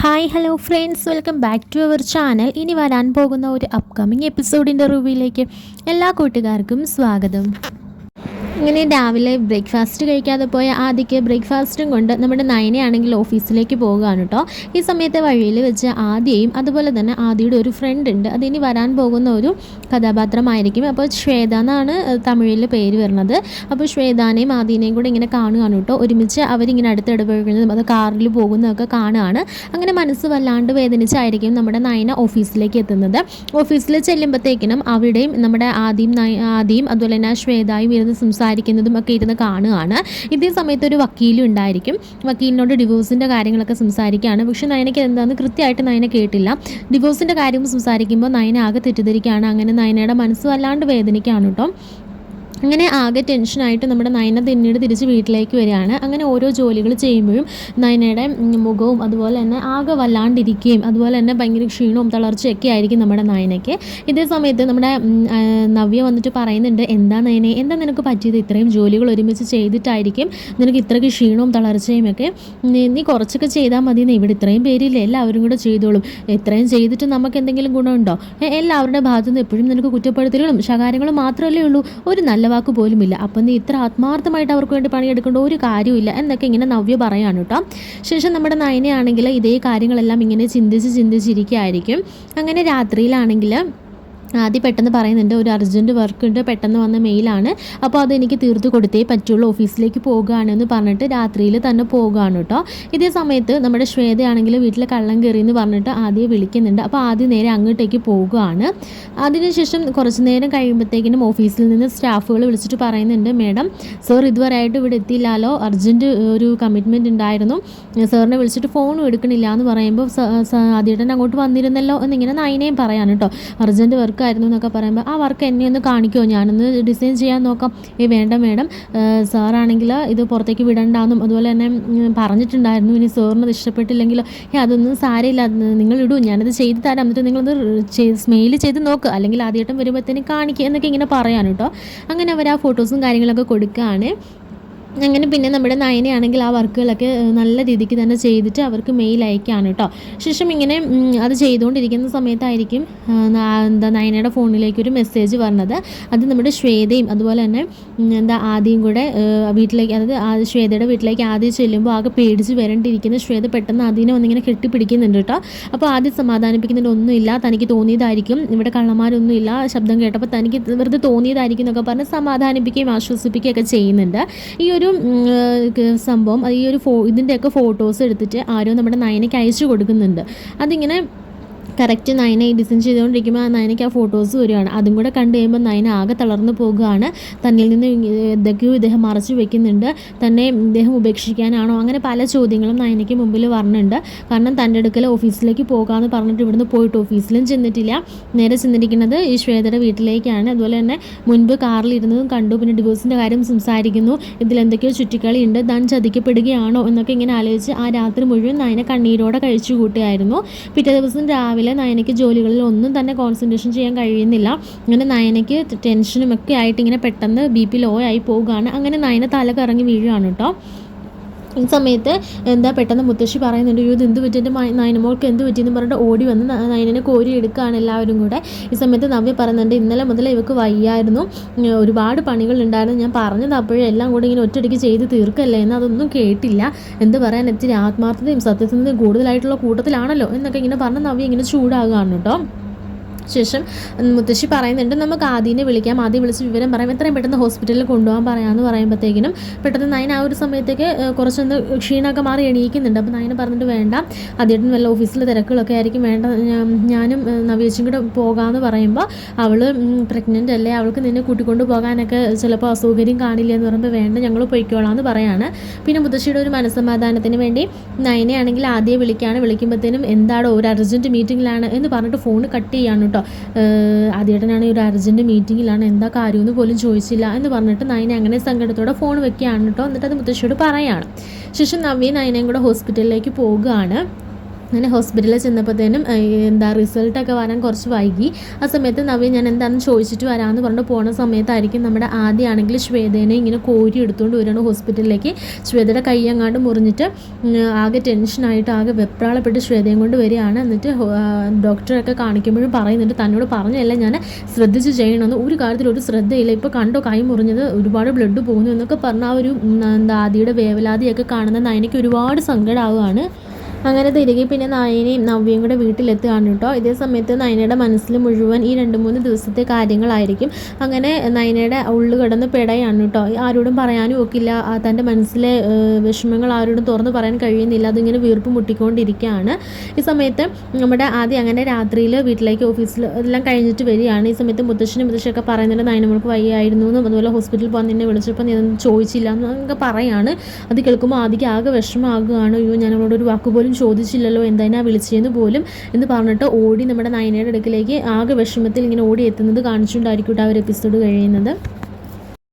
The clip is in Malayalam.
Hi hello friends welcome back to our channel ഇനി വരാൻ പോകുന്ന ഒരു അപ്കമിങ് എപ്പിസോഡിന്റെ റിവ്യൂയിലേക്ക് എല്ലാ കൂട്ടുകാർക്കും സ്വാഗതം. ഇങ്ങനെ രാവിലെ ബ്രേക്ക്ഫാസ്റ്റ് കഴിക്കാതെ പോയ ആദ്യക്ക് ബ്രേക്ക്ഫാസ്റ്റും കൊണ്ട് നമ്മുടെ നയനയാണെങ്കിൽ ഓഫീസിലേക്ക് പോകുകയാണ് കേട്ടോ ഈ സമയത്തെ വഴിയിൽ വെച്ച് ആദ്യയും അതുപോലെ തന്നെ ആദ്യയുടെ ഒരു ഫ്രണ്ട് ഉണ്ട്. അതിനി വരാൻ പോകുന്ന ഒരു കഥാപാത്രമായിരിക്കും. അപ്പോൾ ശ്വേത എന്നാണ് തമിഴിൽ പേര് വരുന്നത്. അപ്പോൾ ശ്വേതാനെയും ആദ്യനെയും കൂടെ ഇങ്ങനെ കാണുകയാണ് കേട്ടോ ഒരുമിച്ച് അവരിങ്ങനെ അടുത്ത് ഇടപഴകുന്നതും അത് കാറിൽ പോകുന്നതൊക്കെ കാണുകയാണ്. അങ്ങനെ മനസ്സ് വല്ലാണ്ട് വേദനിച്ചായിരിക്കും നമ്മുടെ നയന ഓഫീസിലേക്ക് എത്തുന്നത്. ഓഫീസിൽ ചെല്ലുമ്പോഴത്തേക്കിനും അവിടെയും നമ്മുടെ ആദ്യം ആദ്യം അതുപോലെ തന്നെ ശ്വേതായും ഇരുന്ന് സംസാരിക്കുന്നതും ഒക്കെ ഇരുന്ന് കാണുകയാണ്. ഇതേ സമയത്ത് ഒരു വക്കീലും ഉണ്ടായിരിക്കും. വക്കീലിനോട് ഡിവോഴ്സിന്റെ കാര്യങ്ങളൊക്കെ സംസാരിക്കുകയാണ്. പക്ഷെ നയനയ്ക്ക് എന്താണെന്ന് കൃത്യമായിട്ട് നയന കേട്ടില്ല. ഡിവോഴ്സിന്റെ കാര്യം സംസാരിക്കുമ്പോൾ നയന ആകെ തെറ്റിദ്ധരിക്കുകയാണ്. അങ്ങനെ നയനയുടെ മനസ്സും വല്ലാണ്ട് വേദനിക്കുകയാണ് കേട്ടോ. അങ്ങനെ ആകെ ടെൻഷനായിട്ട് നമ്മുടെ നയന പിന്നീട് തിരിച്ച് വീട്ടിലേക്ക് വരികയാണ്. അങ്ങനെ ഓരോ ജോലികൾ ചെയ്യുമ്പോഴും നയനയുടെ മുഖവും അതുപോലെ തന്നെ ആകെ വല്ലാണ്ടിരിക്കുകയും അതുപോലെ തന്നെ ഭയങ്കര ക്ഷീണവും തളർച്ചയൊക്കെ ആയിരിക്കും നമ്മുടെ നയനയ്ക്ക്. ഇതേ സമയത്ത് നമ്മുടെ നവ്യ വന്നിട്ട് പറയുന്നുണ്ട് എന്താ നയനെ എന്താ നിനക്ക് പറ്റിയത്? ഇത്രയും ജോലികൾ ഒരുമിച്ച് ചെയ്തിട്ടായിരിക്കും നിനക്ക് ഇത്രയ്ക്ക് ക്ഷീണവും തളർച്ചയും ഒക്കെ. നീ കുറച്ചൊക്കെ ചെയ്താൽ മതി ഇവിടെ ഇത്രയും പേരില്ലേ എല്ലാവരും കൂടെ ചെയ്തോളും. ഇത്രയും ചെയ്തിട്ട് നമുക്ക് എന്തെങ്കിലും ഗുണമുണ്ടോ? എല്ലാവരുടെ ഭാഗത്തുനിന്ന് എപ്പോഴും നിനക്ക് കുറ്റപ്പെടുത്തലുകളും ശകാരങ്ങളും മാത്രമല്ലേ ഉള്ളൂ. ഒരു നല്ല വാക്ക് പോലുമില്ല. അപ്പം നീ ഇത്ര ആത്മാർത്ഥമായിട്ട് അവർക്ക് വേണ്ടി പണിയെടുക്കേണ്ട ഒരു കാര്യമില്ല എന്നൊക്കെ ഇങ്ങനെ നവ്യ പറയാണ് കേട്ടോ. ശേഷം നമ്മുടെ നയനയാണെങ്കിൽ ഇതേ കാര്യങ്ങളെല്ലാം ഇങ്ങനെ ചിന്തിച്ച് ചിന്തിച്ചിരിക്കുകയായിരിക്കും. അങ്ങനെ രാത്രിയിലാണെങ്കിൽ ആദ്യം പെട്ടെന്ന് പറയുന്നുണ്ട് ഒരു അർജന്റ് വർക്ക് ഉണ്ട് പെട്ടെന്ന് വന്ന മെയിലാണ് അപ്പോൾ അതെനിക്ക് തീർത്ത് കൊടുത്തേ പറ്റുള്ളൂ ഓഫീസിലേക്ക് പോകുകയാണെന്ന് പറഞ്ഞിട്ട് രാത്രിയിൽ തന്നെ പോകുകയാണ് കേട്ടോ. ഇതേ സമയത്ത് നമ്മുടെ ശ്വേതയാണെങ്കിൽ വീട്ടിൽ കള്ളം കയറി എന്ന് പറഞ്ഞിട്ട് ആദ്യം വിളിക്കുന്നുണ്ട്. അപ്പോൾ ആദ്യം നേരെ അങ്ങോട്ടേക്ക് പോകുകയാണ് അതിനുശേഷം കുറച്ച് നേരം കഴിയുമ്പോഴത്തേക്കിനും ഓഫീസിൽ നിന്ന് സ്റ്റാഫുകൾ വിളിച്ചിട്ട് പറയുന്നുണ്ട് മേഡം സർ ഇതുവരെയായിട്ട് ഇവിടെ എത്തിയില്ലല്ലോ അർജന്റ് ഒരു കമ്മിറ്റ്മെന്റ് ഉണ്ടായിരുന്നു. സാറിനെ വിളിച്ചിട്ട് ഫോണും എടുക്കണില്ല എന്ന് പറയുമ്പോൾ ആദ്യമായിട്ട് അങ്ങോട്ട് വന്നിരുന്നല്ലോ എന്നിങ്ങനെ നൈനയും പറയാൻ കേട്ടോ. അർജന്റ് വർക്ക് വർക്കായിരുന്നു എന്നൊക്കെ പറയുമ്പോൾ ആ വർക്ക് എന്നെ ഒന്ന് കാണിക്കുമോ ഞാനൊന്ന് ഡിസൈൻ ചെയ്യാൻ നോക്കാം. ഏ വേണ്ട മേഡം സാറാണെങ്കിൽ ഇത് പുറത്തേക്ക് വിടണ്ടെന്നും അതുപോലെ തന്നെ പറഞ്ഞിട്ടുണ്ടായിരുന്നു. ഇനി സാറിന് ഇഷ്ടപ്പെട്ടില്ലെങ്കിലോ ഏ അതൊന്നും സാരമില്ല. നിങ്ങൾ ഇടൂ. ഞാനത് ചെയ്ത് തരാം. എന്നിട്ട് നിങ്ങളത് സ്മെയിൽ ചെയ്ത് നോക്ക്. അല്ലെങ്കിൽ ആദ്യമായിട്ടും വരുമ്പോഴത്തേനും കാണിക്കുക എന്നൊക്കെ ഇങ്ങനെ പറയാൻ കേട്ടോ. അങ്ങനെ അവർ ആ ഫോട്ടോസും കാര്യങ്ങളൊക്കെ കൊടുക്കുകയാണ് അങ്ങനെ പിന്നെ നമ്മുടെ നയനയാണെങ്കിൽ ആ വർക്കുകളൊക്കെ നല്ല രീതിക്ക് തന്നെ ചെയ്തിട്ട് അവർക്ക് മെയിൽ അയക്കുകയാണ് കേട്ടോ. ശേഷം ഇങ്ങനെ അത് ചെയ്തുകൊണ്ടിരിക്കുന്ന സമയത്തായിരിക്കും എന്താ നയനയുടെ ഫോണിലേക്ക് ഒരു മെസ്സേജ് പറഞ്ഞത് അത് നമ്മുടെ ശ്വേതയും അതുപോലെ തന്നെ എന്താ ആദ്യം കൂടെ വീട്ടിലേക്ക് അതായത് ശ്വേതയുടെ വീട്ടിലേക്ക് ആദ്യം ചെല്ലുമ്പോൾ ആകെ പേടിച്ച് വരേണ്ടിയിരിക്കുന്ന ശ്വേത പെട്ടെന്ന് ആദ്യം വന്നിങ്ങനെ കെട്ടിപ്പിടിക്കുന്നുണ്ട് കേട്ടോ. അപ്പോൾ ആദ്യം സമാധാനിപ്പിക്കുന്നുണ്ട് ഒന്നുമില്ല തനിക്ക് തോന്നിയതായിരിക്കും. ഇവിടെ കള്ളന്മാരൊന്നും ഇല്ല ശബ്ദം കേട്ടപ്പോൾ തനിക്ക് വെറുതെ തോന്നിയതായിരിക്കും എന്നൊക്കെ പറഞ്ഞ് സമാധാനിപ്പിക്കുകയും ആശ്വസിപ്പിക്കുകയൊക്കെ ചെയ്യുന്നുണ്ട്. ഈ ഒരു സംഭവം ഈ ഒരു ഫോ ഇതിന്റെയൊക്കെ ഫോട്ടോസ് എടുത്തിട്ട് ആരോ നമ്മുടെ നയനയ്ക്ക് അയച്ചു കൊടുക്കുന്നുണ്ട്. അതിങ്ങനെ കറക്റ്റ് നയന ഡിസൈൻ ചെയ്തുകൊണ്ടിരിക്കുമ്പോൾ ആ നയനയ്ക്ക് ആ ഫോട്ടോസ് വരികയാണ് അതും കൂടെ കണ്ടു കഴിയുമ്പോൾ നയന ആകെ തളർന്നു പോകുകയാണ് തന്നിൽ നിന്ന് എന്തൊക്കെയോ ഇദ്ദേഹം മറച്ചു വെക്കുന്നുണ്ട്. തന്നെ ഇദ്ദേഹം ഉപേക്ഷിക്കാനാണോ? അങ്ങനെ പല ചോദ്യങ്ങളും നയനയ്ക്ക് മുമ്പിൽ പറഞ്ഞിട്ടുണ്ട് കാരണം തന്റെ അടുക്കൽ ഓഫീസിലേക്ക് പോകാമെന്ന് പറഞ്ഞിട്ട് ഇവിടുന്ന് പോയിട്ട് ഓഫീസിലും ചെന്നിട്ടില്ല. നേരെ ചെന്നിരിക്കുന്നത് ഈ ശ്വേതയുടെ വീട്ടിലേക്കാണ്. അതുപോലെ തന്നെ മുൻപ് കാറിൽ ഇരുന്നതും കണ്ടു. പിന്നെ ഡിവോഴ്സിന്റെ കാര്യം സംസാരിക്കുന്നു. ഇതിൽ എന്തൊക്കെയോ ചുറ്റിക്കളി ഉണ്ട് താൻ ചതിക്കപ്പെടുകയാണോ എന്നൊക്കെ ഇങ്ങനെ ആലോചിച്ച് ആ രാത്രി മുഴുവൻ നൈന കണ്ണീരോടെ കഴിച്ചു കൂട്ടുകയായിരുന്നു. പിറ്റേ ദിവസം രാവിലെ പോലെ നയനയ്ക്ക് ജോലികളിൽ ഒന്നും തന്നെ കോൺസെൻട്രേഷൻ ചെയ്യാൻ കഴിയുന്നില്ല. അങ്ങനെ നയനയ്ക്ക് ടെൻഷനും ഒക്കെ ആയിട്ട് ഇങ്ങനെ പെട്ടെന്ന് ബി പി ലോ ആയി പോവുകയാണ്. അങ്ങനെ നയന തല കറങ്ങി വീഴുകയാണ് കേട്ടോ. ഈ സമയത്ത് എന്താ പെട്ടെന്ന് മുത്തശ്ശി പറയുന്നുണ്ട് ഇത് എന്ത് പറ്റിയിട്ട് നയനമോൾക്ക് എന്ത് പറ്റിയെന്ന് പറഞ്ഞിട്ട് ഓടി വന്ന് നയനനെ കോരി എടുക്കുകയാണ് എല്ലാവരും കൂടെ. ഈ സമയത്ത് നവ്യ പറയുന്നുണ്ട് ഇന്നലെ മുതൽ ഇവക്ക് വയ്യായിരുന്നു. ഒരുപാട് പണികളുണ്ടായിരുന്നു. ഞാൻ പറഞ്ഞത് അപ്പോഴും എല്ലാം കൂടെ ഇങ്ങനെ ഒറ്റയടിക്ക് ചെയ്ത് തീർക്കല്ലേ എന്ന് അതൊന്നും കേട്ടില്ല. എന്ത് പറയാൻ ഇത്തിരി ആത്മാർത്ഥതയും സത്യസന്ധതയും കൂടുതലായിട്ടുള്ള കൂട്ടത്തിലാണല്ലോ? എന്നൊക്കെ ഇങ്ങനെ പറഞ്ഞ് നവ്യ ഇങ്ങനെ ചൂടാകുകയാണ് കേട്ടോ. ശേഷം മുത്തശ്ശി പറയുന്നുണ്ട് നമുക്ക് ആദ്യനെ വിളിക്കാം. ആദ്യം വിളിച്ച് വിവരം പറയാം. എത്രയും പെട്ടെന്ന് ഹോസ്പിറ്റലിൽ കൊണ്ടുപോകാൻ പറയാമെന്ന് പറയുമ്പോഴത്തേക്കിനും പെട്ടെന്ന് നയൻ ആ ഒരു സമയത്തേക്ക് കുറച്ചൊന്ന് ക്ഷീണമൊക്കെ മാറി എണീക്കുന്നുണ്ട്. അപ്പോൾ നയന് പറഞ്ഞിട്ട് വേണ്ട. ആദ്യമായിട്ടും വല്ല ഓഫീസിലെ തിരക്കുകളൊക്കെ ആയിരിക്കും. വേണ്ട ഞാനും നവീച്ചും കൂടെ പോകാമെന്ന് പറയുമ്പോൾ അവൾ പ്രഗ്നന്റ് അല്ലേ? അവൾക്ക് നിന്നെ കൂട്ടിക്കൊണ്ട് പോകാനൊക്കെ ചിലപ്പോൾ അസൗകര്യം കാണില്ല എന്ന് പറയുമ്പോൾ വേണ്ട ഞങ്ങൾ പൊയ്ക്കോളാം എന്ന് പറയാണ്. പിന്നെ മുത്തശ്ശിയുടെ ഒരു മനസ്സമാധാനത്തിന് വേണ്ടി നയനെ ആണെങ്കിൽ ആദ്യം വിളിക്കുകയാണ് വിളിക്കുമ്പോഴത്തേനും എന്താണോ ഒരു അർജന്റ് മീറ്റിങ്ങിലാണ് എന്ന് പറഞ്ഞിട്ട് ഫോൺ കട്ട് ചെയ്യാണ് കേട്ടോ ആദ്യേട്ടനാണെങ്കിൽ ഒരു അർജന്റ് മീറ്റിങ്ങിലാണ് എന്താ കാര്യമെന്ന് പോലും ചോദിച്ചില്ല എന്ന് പറഞ്ഞിട്ട് നയനെ അങ്ങനെ സങ്കടത്തോടെ ഫോൺ വെക്കുകയാണ് കേട്ടോ. എന്നിട്ട് അത് മുത്തശ്ശിയോട് പറയാണ്. ശേഷം നവ്യ നയനയും കൂടെ ഹോസ്പിറ്റലിലേക്ക് പോവുകയാണ്. അങ്ങനെ ഹോസ്പിറ്റലിൽ ചെന്നപ്പോഴത്തേനും എന്താ റിസൾട്ടൊക്കെ വരാൻ കുറച്ച് വൈകി. ആ സമയത്ത് നവ്യ ഞാൻ എന്താണെന്ന് ചോദിച്ചിട്ട് വരാമെന്ന് പറഞ്ഞ് പോണ സമയത്തായിരിക്കും നമ്മുടെ ആദ്യമാണെങ്കിൽ ശ്വേതേനെ ഇങ്ങനെ കോരി എടുത്തുകൊണ്ട് വരികയാണ് ഹോസ്പിറ്റലിലേക്ക് ശ്വേതയുടെ കൈ അങ്ങാണ്ട് മുറിഞ്ഞിട്ട് ആകെ ടെൻഷനായിട്ട് ആകെ വെപ്രാളപ്പെട്ട് ശ്വേതയും കൊണ്ട് വരികയാണ്. എന്നിട്ട് ഡോക്ടറൊക്കെ കാണിക്കുമ്പോഴും പറയുന്നുണ്ട് തന്നോട് പറഞ്ഞല്ല ഞാൻ ശ്രദ്ധിച്ച് ചെയ്യണമെന്ന്. ഒരു കാര്യത്തിൽ ഒരു ശ്രദ്ധയില്ല. ഇപ്പോൾ കണ്ടോ കൈ മുറിഞ്ഞത് ഒരുപാട് ബ്ലഡ് പോകുന്നു എന്നൊക്കെ പറഞ്ഞ ആ ഒരു എന്താ ആദിയുടെ വേവലാതിയൊക്കെ കാണുന്ന നയനയ്ക്ക് ഒരുപാട് സങ്കടമാവുകയാണ് അങ്ങനെ തിരികെ പിന്നെ നയനയും നവ്യയും കൂടെ വീട്ടിലെത്തുകയാണ് കേട്ടോ. ഇതേ സമയത്ത് നയനയുടെ മനസ്സിൽ മുഴുവൻ ഈ രണ്ട് മൂന്ന് ദിവസത്തെ കാര്യങ്ങളായിരിക്കും. അങ്ങനെ നയനയുടെ ഉള്ളു കിടന്ന് പെടയാണ് കേട്ടോ. ആരോടും പറയാനും ഒക്കില്ല. തന്റെ മനസ്സിലെ വിഷമങ്ങൾ ആരോടും തുറന്നു പറയാൻ കഴിയുന്നില്ല. അതിങ്ങനെ വീർപ്പ് മുട്ടിക്കൊണ്ടിരിക്കുകയാണ്. ഈ സമയത്ത് നമ്മുടെ ആദ്യം അങ്ങനെ രാത്രിയിൽ വീട്ടിലേക്ക് ഓഫീസിൽ എല്ലാം കഴിഞ്ഞിട്ട് വരികയാണ്. ഈ സമയത്ത് മുത്തശ്ശനും മുത്തശ്ശൊക്കെ പറയുന്നുണ്ട് നയനമോൾക്ക് വയ്യായിരുന്നു എന്നും അതുപോലെ ഹോസ്പിറ്റലിൽ പോകാൻ നിന്നെ വിളിച്ചപ്പോൾ നീ ചോദിച്ചില്ല എന്നൊക്കെ പറയാണ്. അത് കേൾക്കുമ്പോൾ ആദ്യം ആകെ വിഷമമാകുകയാണ്. അയ്യോ ഞാൻ ഒരു വാക്കുപോലും പോലും ചോദിച്ചില്ലല്ലോ എന്തിനാ വിളിച്ചതെന്ന് പോലും എന്ന് പറഞ്ഞിട്ട് ഓടി നമ്മുടെ നയനയുടെ അടുക്കിലേക്ക് ആകെ വിഷമത്തിൽ ഇങ്ങനെ ഓടി എത്തുന്നത് കാണിച്ചുകൊണ്ടായിരിക്കും ആ ഒരു എപ്പിസോഡ് കഴിയുന്നത്.